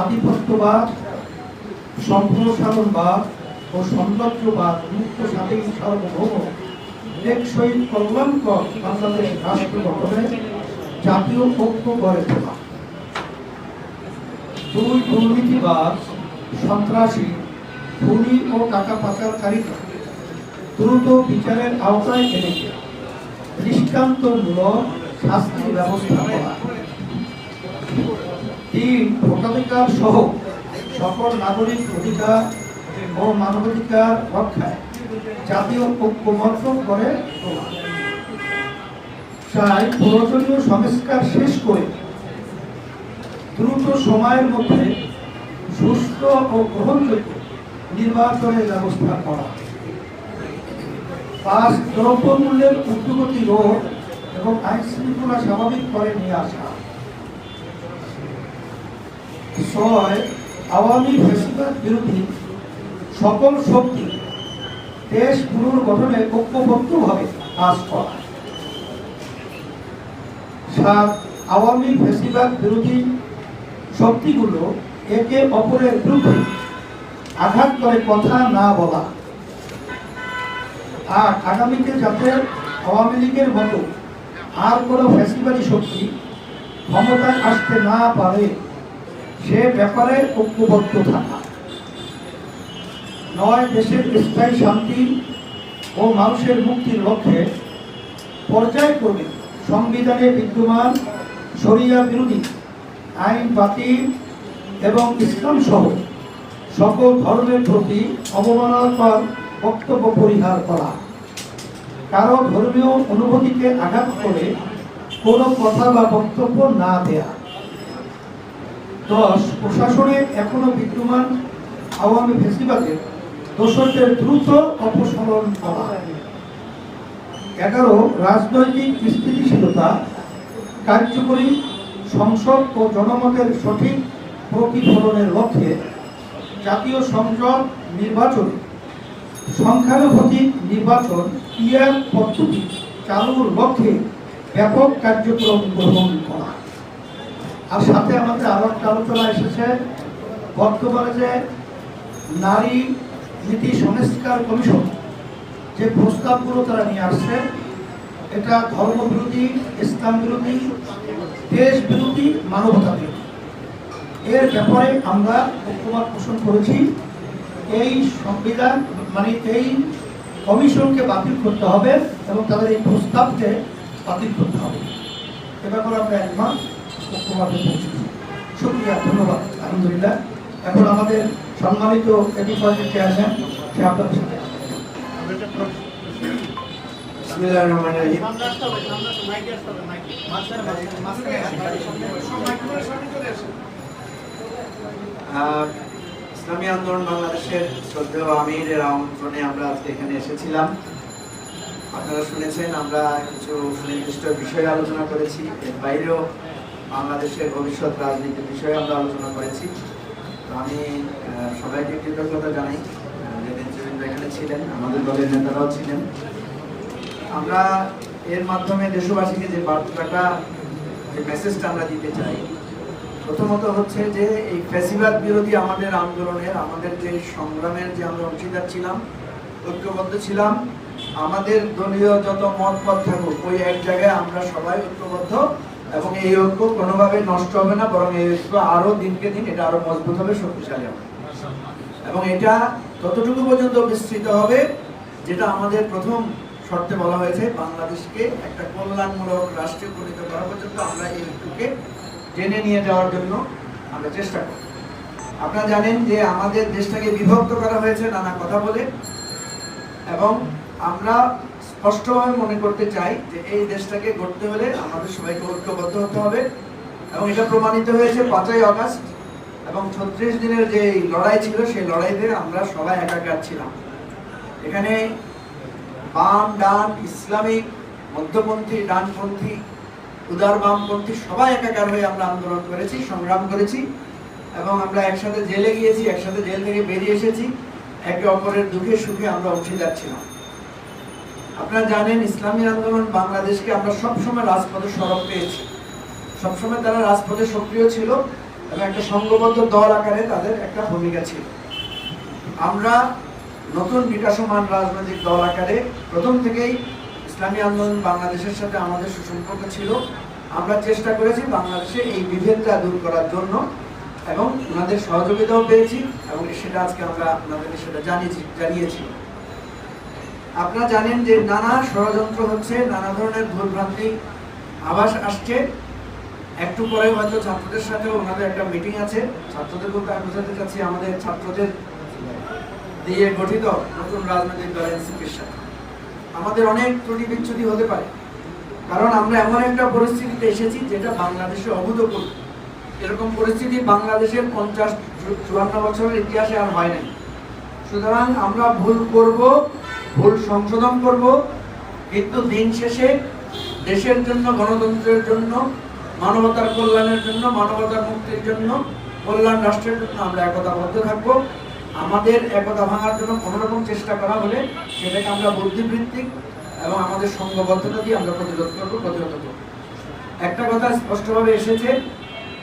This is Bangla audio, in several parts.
আধিপত্যবাদ, সম্প্রসারণবাদ ও সৌন্দর্যবাদ মুক্ত স্বাধীন সার্বভৌম। টেকসই কল্যাণকর বাংলাদেশ রাষ্ট্র গঠনে জাতীয় ঐক্য গড়ে তোলা। দুই দুর্নীতিবাদ সন্ত্রাসী, খুনি ও টাকা পাচারকারীকে দ্রুত বিচারের আওতায় এনে দৃষ্টান্তমূলক শাস্তির ব্যবস্থা করা। তিন ভোটাধিকার সহ সকল নাগরিক অধিকার ও মানবাধিকার রক্ষায় জাতীয় ঐক্যমত্য করে তোলা। চাই প্রয়োজনীয় সংস্কার শেষ করে দ্রুত সময়ের মধ্যে সুস্থ ও গ্রহণযোগ্য নির্বাচনের ব্যবস্থা করা। পাঁচ দ্রব্যমূল্যের ঊর্ধ্বগতি রোধ এবং আইন শৃঙ্খলা স্বাভাবিক করে নিয়ে আসা। ছয়, আওয়ামী ফেসিবাদ বিরোধী সকল শক্তি দেশ পুনর্গঠনে ঐক্যবদ্ধভাবে কাজ করা। সাত, আওয়ামী ফেসিবাদ বিরোধী শক্তিগুলো একে অপরের বিরুদ্ধে আঘাত করে কথা না বলা। আর আগামীতে যাতে আওয়ামী লীগের মতো আর কোনো ফ্যাসিবাদী শক্তি ক্ষমতায় আসতে না পারে সে ব্যাপারে ঐক্যবদ্ধ থাকা। নয়, দেশের স্থায়ী শান্তি ও মানুষের মুক্তির লক্ষ্যে পর্যায়ক্রমে সংবিধানে বিদ্যমান শরিয়া বিরোধী আইন, বাতিল এবং ইসলাম সহ সকল ধর্মের প্রতি অবমাননাকর বক্তব্য পরিহার করা। কারও ধর্মীয় অনুভূতিকে আঘাত করে কোনো কথা বা বক্তব্য না দেয়া। দশ, প্রশাসনে এখনও বিদ্যমান আওয়ামী ফেসিবাদের দোষরদের দ্রুত অপসারণ করা এগারো, রাজনৈতিক স্থিতিশীলতা কার্যকরী সংসদ ও জনমতের সঠিক প্রতিফলনের লক্ষ্যে জাতীয় সংসদ নির্বাচন সংখ্যানুপাতিক নির্বাচন পিয়ার পদ্ধতি চালুর লক্ষ্যে ব্যাপক কার্যক্রম গ্রহণ করা। আর সাথে আমাদের আরও একটা আলোচনা এসেছে। বর্তমানে যে নারী নীতি সংস্কার কমিশন যে প্রস্তাবগুলো তারা নিয়ে আসছে, এটা ধর্ম বিরোধী, ইসলাম বিরোধী, দেশ বিরোধী, মানবতা বিরোধী। এর ব্যাপারে আমরা ঐক্যমত পোষণ করেছি। এই সংবিধান মানে এই কমিশনকে বাতিল করতে হবে এবং তাদের এই প্রস্তাবকে বাতিল করতে হবে। এ ব্যাপারে আমরা একমত? ঐক্যমতে পৌঁছেছি শুক্রিয়া, ধন্যবাদ। আলহামদুলিল্লাহ। এখন আমাদের সম্মানিত সে সাথে। ইসলামী আন্দোলন বাংলাদেশের শ্রদ্ধেয় আমিরের আমন্ত্রণে আমরা আজকে এখানে এসেছিলাম। আপনারা শুনেছেন, আমরা কিছু সুনির্দিষ্ট বিষয়ে আলোচনা করেছি। এর বাইরেও বাংলাদেশের ভবিষ্যৎ রাজনীতির বিষয়ে আমরা আলোচনা করেছি। তো আমি সবাইকে কৃতজ্ঞতা জানাই। এখানে ছিলেন, আমাদের দলের নেতারাও ছিলেন। আমরা এর মাধ্যমে দেশবাসীকে যে বার্তাটা, যে মেসেজটা আমরা দিতে চাই, প্রথমত হচ্ছে যে এই ফ্যাসিবাদ বিরোধী আমাদের আন্দোলনের, আমাদের যে সংগ্রামের যে আমরা অংশীদার ছিলাম, ঐক্যবদ্ধ ছিলাম, আমাদের দলীয় যত মত পথ থাকুক, ওই এক জায়গায় আমরা সবাই ঐক্যবদ্ধ। এবং এই ঐক্য কোনোভাবে নষ্ট হবে না, বরং এই ঐক্য আরও দিনকে দিন এটা আরও মজবুত হবে, শক্তিশালী হবে। এবং এটা ততটুকু পর্যন্ত বিস্তৃত হবে, যেটা আমাদের প্রথম শর্তে বলা হয়েছে, বাংলাদেশকে একটা কল্যাণমূলক রাষ্ট্রে পরিণত করা পর্যন্ত আমরা এই ঐক্যকে টেনে নিয়ে যাওয়ার জন্য আমরা চেষ্টা করব। আপনারা জানেন যে আমাদের দেশটাকে বিভক্ত করা হয়েছে নানা কথা বলে, এবং আমরা স্পষ্টভাবে মনে করতে চাই যে এই দেশটাকে গড়তে হলে আমাদের সবাইকে ঐক্যবদ্ধ হতে হবে এবং এটা প্রমাণিত হয়েছে পাঁচই আগস্ট এবং ছত্রিশ দিনের যে লড়াই ছিল, সেই লড়াইতে আমরা সবাই একাকার ছিলাম। এখানে বাম, ডান, ইসলামিক, মধ্যপন্থী, ডানপন্থী, উদার বামপন্থী সবাই একাকার হয়ে আমরা আন্দোলন করেছি, সংগ্রাম করেছি এবং আমরা একসাথে জেলে গিয়েছি, একসাথে জেল থেকে বেরিয়ে এসেছি। একে অপরের দুঃখে সুখে আমরা অংশীদার ছিলাম। আপনারা জানেন, ইসলামী আন্দোলন বাংলাদেশকে আমরা সবসময় রাজপথে সড়ক পেয়েছি। সবসময় তারা রাজপথে সক্রিয় ছিল এবং একটা সংঘবদ্ধ দল আকারে তাদের একটা ভূমিকা ছিল। আমরা নতুন বিকাশমান রাজনৈতিক দল আকারে প্রথম থেকেই ইসলামী আন্দোলন বাংলাদেশের সাথে আমাদের সুসম্পর্ক ছিল। আমরা চেষ্টা করেছি বাংলাদেশে এই বিভেদটা দূর করার জন্য এবং ওনাদের সহযোগিতাও পেয়েছি এবং সেটা আজকে আমরা আপনাদেরকে সেটা জানিয়েছি জানিয়েছি। আপনারা জানেন যে নানা ষড়যন্ত্র হচ্ছে, নানা ধরনের ভুলভ্রান্তি, আভাস আসছে। একটু পরে হয়তো ছাত্রদের সাথে ওনাদের একটা মিটিং আছে। ছাত্রদের বলতে আমি বোঝাতে চাচ্ছি, আমাদের ছাত্রদের দিয়ে গঠিত নতুন রাজনৈতিক দল এনসিপির সাথে। আমাদের অনেক ত্রুটি বিচ্ছুতি হতে পারে, কারণ আমরা এমন একটা পরিস্থিতিতে এসেছি যেটা বাংলাদেশে অভূতপূর্ব। এরকম পরিস্থিতি বাংলাদেশের পঞ্চাশ, চুয়ান্ন বছরের ইতিহাসে আর হয় নাই। সুতরাং আমরা ভুল করব ভুল সংশোধন করব, কিন্তু দিন শেষে দেশের জন্য, গণতন্ত্রের জন্য, মানবতার কল্যাণের জন্য, মানবতার মুক্তির জন্য, কল্যাণ রাষ্ট্রের জন্য আমরা একতাবদ্ধ থাকব। আমাদের একতা ভাঙার জন্য কোনো রকম চেষ্টা করা হলে সেটাকে আমরা বুদ্ধিবৃত্তিক এবং আমাদের সংঘবদ্ধতা দিয়ে আমরা প্রতিরোধ করব প্রতিরোধ করব। একটা কথা স্পষ্টভাবে এসেছে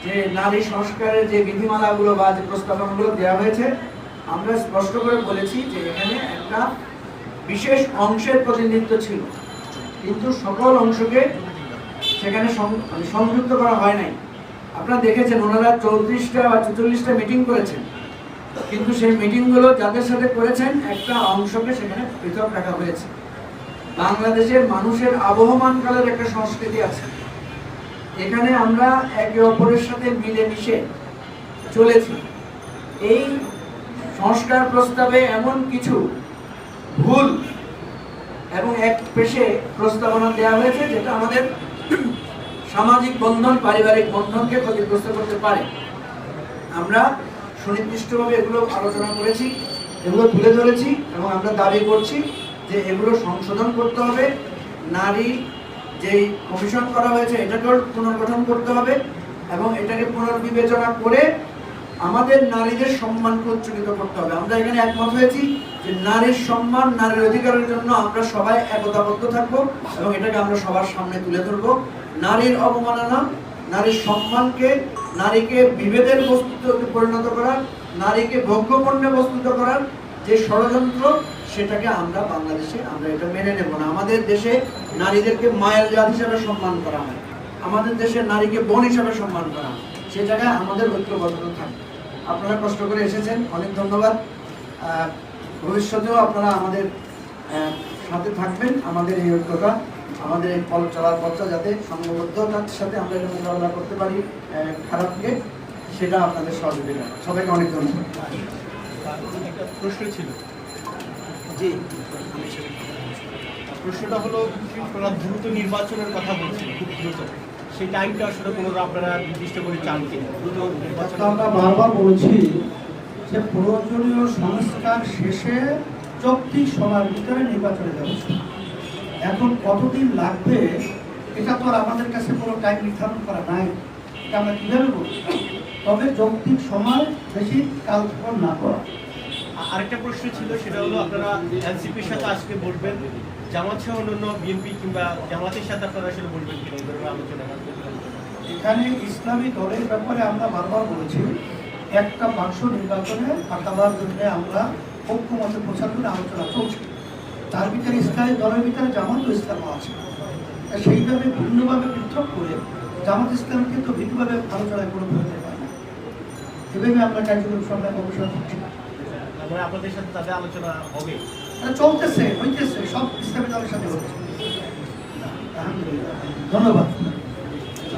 যে নারী সংস্কারের যে বিধিমালাগুলো বা যে প্রস্তাবনাগুলো দেওয়া হয়েছে, আমরা স্পষ্ট করে বলেছি যে এখানে একটা বিশেষ অংশের প্রতিনিধিত্ব ছিল। কিন্তু সকল অংশকে সেখানে মানে সংযুক্ত করা হয় নাই। আপনারা দেখেছেন, ওনারা চৌত্রিশটা বা চুচল্লিশটা মিটিং করেছেন। কিন্তু সেই মিটিংগুলো যাদের সাথে করেছেন, একটা অংশকে সেখানে পৃথক রাখা হয়েছে। বাংলাদেশের মানুষের আবহমানকালের একটা সংস্কৃতি আছে। এখানে আমরা একে অপরের সাথে মিলেমিশে চলেছি। এই সংস্কার প্রস্তাবে এমন কিছু ভুল। এবং এক পেশে প্রস্তাবনা দেওয়া হয়েছে যেটা আমাদের সামাজিক বন্ধন, পারিবারিক বন্ধনকে ক্ষতিগ্রস্ত করতে পারে। আমরা সুনির্দিষ্টভাবে এগুলো আলোচনা করেছি, এগুলো তুলে ধরেছি এবং আমরা দাবি করছি যে এগুলো সংশোধন করতে হবে। নারী যেই কমিশন করা হয়েছে, এটাকেও পুনর্গঠন করতে হবে এবং এটাকে পুনর্বিবেচনা করে আমাদের নারীদের সম্মানকে উচ্চকিত করতে হবে। আমরা এখানে একমত হয়েছি যে নারীর সম্মান নারীর অধিকারের জন্য আমরা সবাই একতাবদ্ধ থাকব এবং এটাকে আমরা সবার সামনে তুলে ধরবো। নারীর অবমাননা, নারীর সম্মানকে, নারীকে বিভেদের বস্তুতে পরিণত করার, নারীকে ভোগ্যপণ্যে বস্তুত করার যে ষড়যন্ত্র, সেটাকে আমরা বাংলাদেশে আমরা এটা মেনে নেব না। আমাদের দেশে নারীদেরকে মায়ের জাত হিসাবে সম্মান করা হয়। আমাদের দেশে নারীকে বোন হিসাবে সম্মান করা হয়। সে জায়গায় আমাদের ঐক্যবদ্ধ থাকে আপনারা কষ্ট করে এসেছেন, অনেক ধন্যবাদ। ভবিষ্যতেও আপনারা আমাদের সাথে থাকবেন, আমাদের এই ঐক্যতা, আমাদের এই পথ চলার পথটা যাতে সংঘবদ্ধতার সাথে আমরা এটা মোকাবেলা করতে পারি খারাপকে, সেটা আপনাদের সহযোগিতা। সবাইকে অনেক ধন্যবাদ। প্রশ্ন ছিল। জি। প্রশ্নটা হলো দ্রুত নির্বাচনের কথা বলছেন খুব দ্রুত। সেই টাইমটা আসলে কোনো আপনারা নির্দিষ্ট করে চান কিনা? দ্রুত আমরা বারবার বলেছি যে প্রয়োজনীয় সংস্কার শেষে চব্বিশ সময়ের ভিতরে নির্বাচনে ব্যবস্থা। এখন কতদিন লাগবে এটা তো আর আমাদের কাছে কোনো টাইম নির্ধারণ করা নাই। এটা আমরা কীভাবে বলব? তবে যৌক্তিক সময় বেশি কালক্ষেপণ না করা। আরেকটা প্রশ্ন ছিল সেটা হলো আপনারা এনসিপির সাথে আজকে বলবেন জামাত সহ অন্যান্য বিএনপি কিংবা জামাতের সাথে আপনারা আসলে বলবেন কিনা এই ধরনের আলোচনা এখানে ইসলামী দলের ব্যাপারে আমরা বারবার বলেছি একটা বাক্স নির্বাচনে ফাঁকাবার জন্য আমরা ঐক্যমতে প্রচার করে আলোচনা চলছে। তার ভিতরে ইসলামী দলের ভিতরে জামাত ইসলামও আছে। সেইভাবে ভিন্নভাবে পৃথক করে জামাত ইসলামকে তো ভিন্নভাবে আলোচনায় কোনো করতে পারে না। এভাবে আমরা কার্যক্রম করছি। মানে আপনাদের সাথে তাদের আলোচনা হবে। চলতেছে হইতেছে সব ইসলামী দলের সাথে হচ্ছে। ধন্যবাদ।